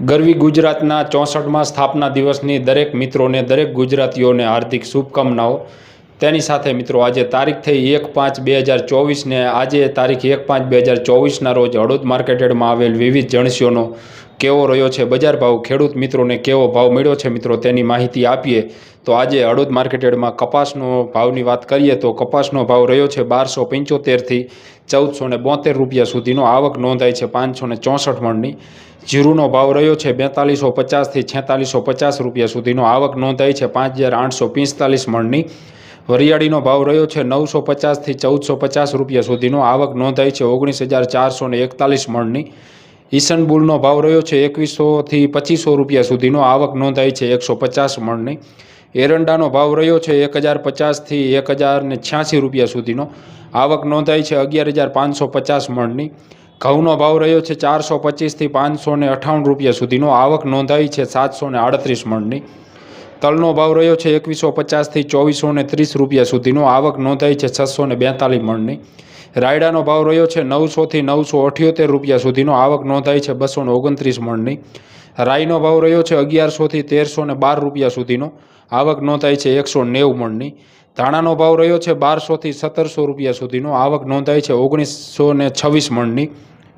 ગરવી ગુજરાતના ચોસઠમાં સ્થાપના દિવસની દરેક મિત્રોને, દરેક ગુજરાતીઓને હાર્દિક શુભકામનાઓ. તેની સાથે મિત્રો આજે તારીખ થઈ એક પાંચ બે હજાર ચોવીસને આજે તારીખ એક પાંચ બે હજાર ચોવીસના રોજ હળોદ માર્કેટેડમાં આવેલ વિવિધ જણસીઓનો કેવો રહ્યો છે બજાર ભાવ? ખેડૂત મિત્રોને કેવો ભાવ મળ્યો છે મિત્રો? તેની માહિતી આપીએ. તો આજે હળદ માર્કેટેડમાં કપાસનો ભાવની વાત કરીએ તો કપાસનો ભાવ રહ્યો છે બારસો પંચોતેરથી ચૌદસો ને બોતેર રૂપિયા સુધીનો. આવક નોંધાઈ છે પાંચસો ને ચોસઠ મણની. જીરુનો ભાવ રહ્યો છે બેતાલીસો પચાસથી છેતાલીસો પચાસ રૂપિયા સુધીનો. આવક નોંધાઈ છે પાંચ હજાર આઠસો પિસ્તાલીસ મણની. વરિયાળીનો ભાવ રહ્યો છે નવસો પચાસથી ચૌદસો પચાસ રૂપિયા સુધીનો. આવક નોંધાઈ છે ઓગણીસ હજાર ચારસો એકતાલીસ મણની. ઈસનબુલનો ભાવ રહ્યો છે એકવીસોથી પચીસો રૂપિયા સુધીનો. આવક નોંધાઈ છે એકસો પચાસ મણની. એરંડાનો ભાવ રહ્યો છે એક હજાર પચાસથી એક હજાર ને છ્યાસી રૂપિયા સુધીનો. આવક નોંધાઈ છે અગિયાર હજાર પાંચસો પચાસ મણની. ઘઉંનો ભાવ રહ્યો છે ચારસો પચીસથી પાંચસો ને અઠાવન રૂપિયા સુધીનો. આવક નોંધાઈ છે સાતસો ને આડત્રીસ મણની. તલનો ભાવ રહ્યો છે એકવીસો પચાસથી ચોવીસો ને ત્રીસ રૂપિયા સુધીનો. આવક નોંધાઈ છે છસો ને બેતાલીસ મણની. રાયડાનો ભાવ રહ્યો છે નવસોથી નવસો અઠ્યોતેર રૂપિયા સુધીનો. આવક નોંધાઈ છે બસો ઓગણત્રીસ મણની. રાઈનો ભાવ રહ્યો છે અગિયારસોથી તેરસો ને બાર રૂપિયા સુધીનો. આવક નોંધાઈ છે એકસો નેવું મણની. ધાણાનો ભાવ રહ્યો છે બારસોથી સત્તરસો રૂપિયા સુધીનો. આવક નોંધાઈ છે ઓગણીસો ને છવ્વીસ મણની.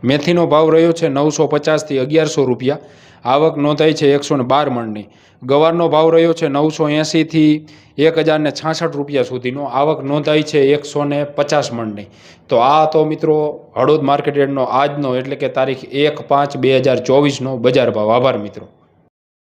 મેથીનો ભાવ રહ્યો છે નવસો પચાસથી અગિયારસો રૂપિયા. આવક નોંધાઈ છે એકસો ને બાર મણની. ગવારનો ભાવ રહ્યો છે નવસો એંસીથી એક હજારને છાસઠ રૂપિયા સુધીનો. આવક નોંધાઈ છે એકસો ને પચાસ મણની. તો આ તો મિત્રો હળોદ માર્કેટ આજનો એટલે કે તારીખ એક પાંચ બે હજાર ચોવીસનો બજાર ભાવ. આભાર મિત્રો.